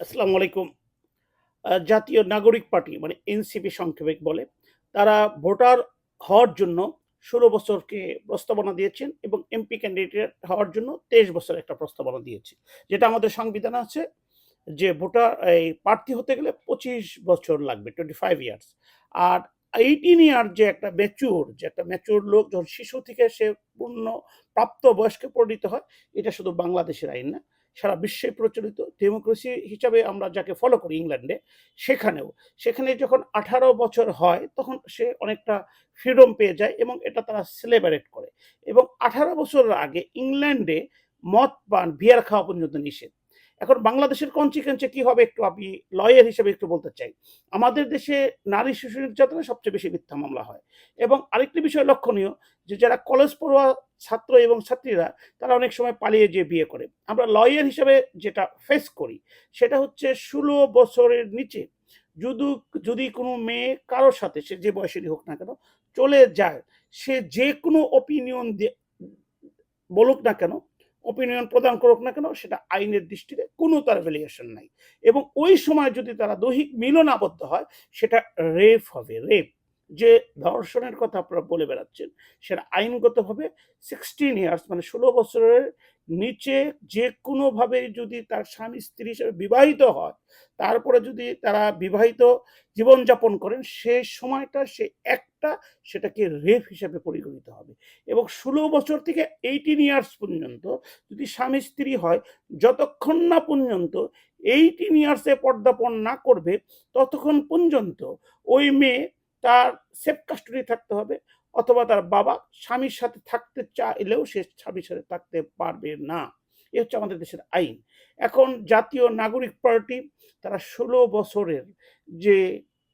আসসালামু আলাইকুম। জাতীয় নাগরিক পার্টি মানে এনসিপি সংক্ষেপে বলে, তারা ভোটার হওয়ার জন্য ষোলো বছরকে প্রস্তাবনা দিয়েছেন এবং এমপি ক্যান্ডিডেট হওয়ার জন্য তেইশ বছর একটা প্রস্তাবনা দিয়েছে। যেটা আমাদের সংবিধানে আছে যে ভোটার, এই প্রার্থী হতে গেলে পঁচিশ বছর লাগবে টোয়েন্টি ফাইভ ইয়ার্স আর এইটিন ইয়ার যে একটা ম্যাচুর যে একটা ম্যাচুর লোক যখন শিশু থেকে সে পূর্ণ প্রাপ্ত বয়স্কে পরিণত হয়, এটা শুধু বাংলাদেশের আইন না সারা বিশ্বে প্রচলিত ডেমোক্রেসি হিসাবে আমরা যাকে ফলো করি ইংল্যান্ডে সেখানেও। সেখানে যখন আঠারো বছর হয়, তখন সে অনেকটা ফ্রিডম পেয়ে যায় এবং এটা তারা সেলিব্রেট করে। এবং আঠারো বছরের আগে ইংল্যান্ডে মদ পান বিয়ার খাওয়া পর্যন্ত নিষেধ। এখন বাংলাদেশের কনসিকুয়েন্সে কি হবে একটু আমি লয়ার হিসেবে একটু বলতে চাই। আমাদের দেশে নারী শিশু নির্যাতনে সবচেয়ে বেশি মিথ্যা মামলা হয়। এবং আরেকটি বিষয় লক্ষণীয় যে যারা কলেজ পড়ুয়া ছাত্র এবং ছাত্রীরা তারা অনেক সময় পালিয়ে যেয়ে বিয়ে করে। আমরা লয়ার হিসেবে যেটা ফেস করি, সেটা হচ্ছে ষোলো বছরের নিচে যদি যদি কোনো মেয়ে কারোর সাথে, সে যে বয়সেরই হোক না কেন, চলে যায়, সে যে কোনো অপিনিয়ন বলুক না কেন অপিনিয়ন প্রদান করুক না কেন, সেটা আইনের দৃষ্টিতে কোনো তার ভ্যালিয়েশন নাই। এবং ওই সময় যদি তারা দৈহিক মিলন আবদ্ধ হয়, সেটা রেপ হবে রেপ যে ধর্ষণের কথা আপনারা বলে বেড়াচ্ছেন, সেটা আইনগতভাবে সিক্সটিন ইয়ার্স মানে ষোলো বছরের নিচে যে কোনোভাবে যদি তার স্বামী স্ত্রী হিসেবে বিবাহিত হয়, তারপরে যদি তারা বিবাহিত জীবনযাপন করেন সেই সময়টা, সে একটা সেটাকে রেপ হিসেবে পরিগণিত হবে। এবং ষোলো বছর থেকে এইটিন ইয়ার্স পর্যন্ত যদি স্বামী স্ত্রী হয়, যতক্ষণ না পর্যন্ত এইটিন ইয়ার্সে পর্দাপণ না করবে, ততক্ষণ পর্যন্ত ওই মেয়ে তার সেফ কাস্টডি থাকতে হবে, অথবা তার বাবা স্বামীর সাথে থাকতে চাইলেও সে স্বামীর সাথে থাকতে পারবে না। এ হচ্ছে আমাদের দেশের আইন। এখন জাতীয় নাগরিক পার্টি তারা ষোলো বছরের যে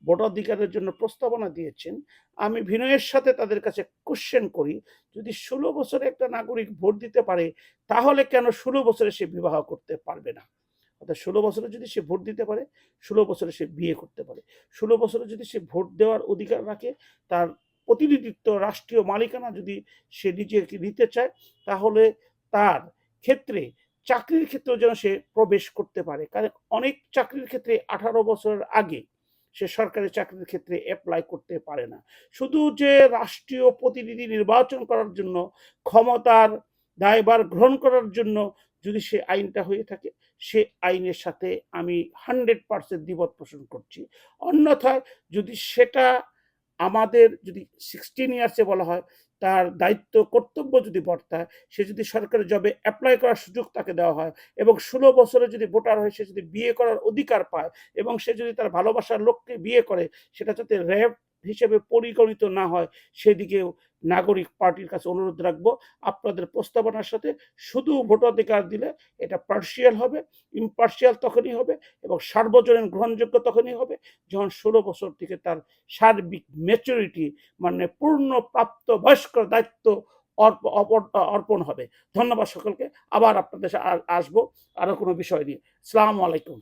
ভোটাধিকারের জন্য প্রস্তাবনা দিয়েছেন, আমি বিনয়ের সাথে তাদের কাছে কোশ্চেন করি, যদি ষোলো বছরে একটা নাগরিক ভোট দিতে পারে, তাহলে কেন ষোলো বছরে সে বিবাহ করতে পারবে না? অর্থাৎ ষোলো বছরে যদি সে ভোট দিতে পারে, ষোলো বছরে সে বিয়ে করতে পারে। ষোলো বছরে যদি সে ভোট দেওয়ার অধিকার রাখে, তার প্রতিনিধিত্ব, রাষ্ট্রীয় মালিকানা যদি সে নিজেকে নিতে চায়, তাহলে তার ক্ষেত্রে, চাকরির ক্ষেত্রেও যেন সে প্রবেশ করতে পারে। কারণ অনেক চাকরির ক্ষেত্রে আঠারো বছরের আগে সে সরকারি চাকরির ক্ষেত্রে অ্যাপ্লাই করতে পারে না। শুধু যে রাষ্ট্রীয় প্রতিনিধি নির্বাচন করার জন্য, ক্ষমতার দায়ভার গ্রহণ করার জন্য যদি সে আইনটা হয়ে থাকে সে আইনের সাথে আমি হান্ড্রেড পার্সেন্ট দ্বিমত পোষণ করছি। অন্যথায় যদি সেটা আমাদের যদি সিক্সটিন ইয়ার্সে বলা হয়, তার দায়িত্ব, কর্তব্য যদি বর্তায়, সে যদি সরকারি জবে অ্যাপ্লাই করার সুযোগ তাকে দেওয়া হয় এবং ষোলো বছরে যদি ভোটার হয় সে যদি বিয়ে করার অধিকার পায় এবং সে যদি তার ভালোবাসার লোককে বিয়ে করে, সেটা যাতে র্যাব হিসেবে পরিগণিত না হয় সেদিকেও নাগরিক পার্টির কাছে অনুরোধ রাখব। আপনাদের প্রস্তাবনার সাথে শুধু ভোটাধিকার দিলে এটা পার্সিয়াল হবে ইম্পার্সিয়াল তখনই হবে এবং সার্বজনীন গ্রহণযোগ্য তখনই হবে যখন ষোলো বছর থেকে তার সার্বিক ম্যাচুরিটি মানে পূর্ণ প্রাপ্ত বয়স্ক দায়িত্ব অর্পণ হবে। ধন্যবাদ সকলকে। আবার আপনাদের আসব আরও কোনো বিষয় নিয়ে। সালামু আলাইকুম।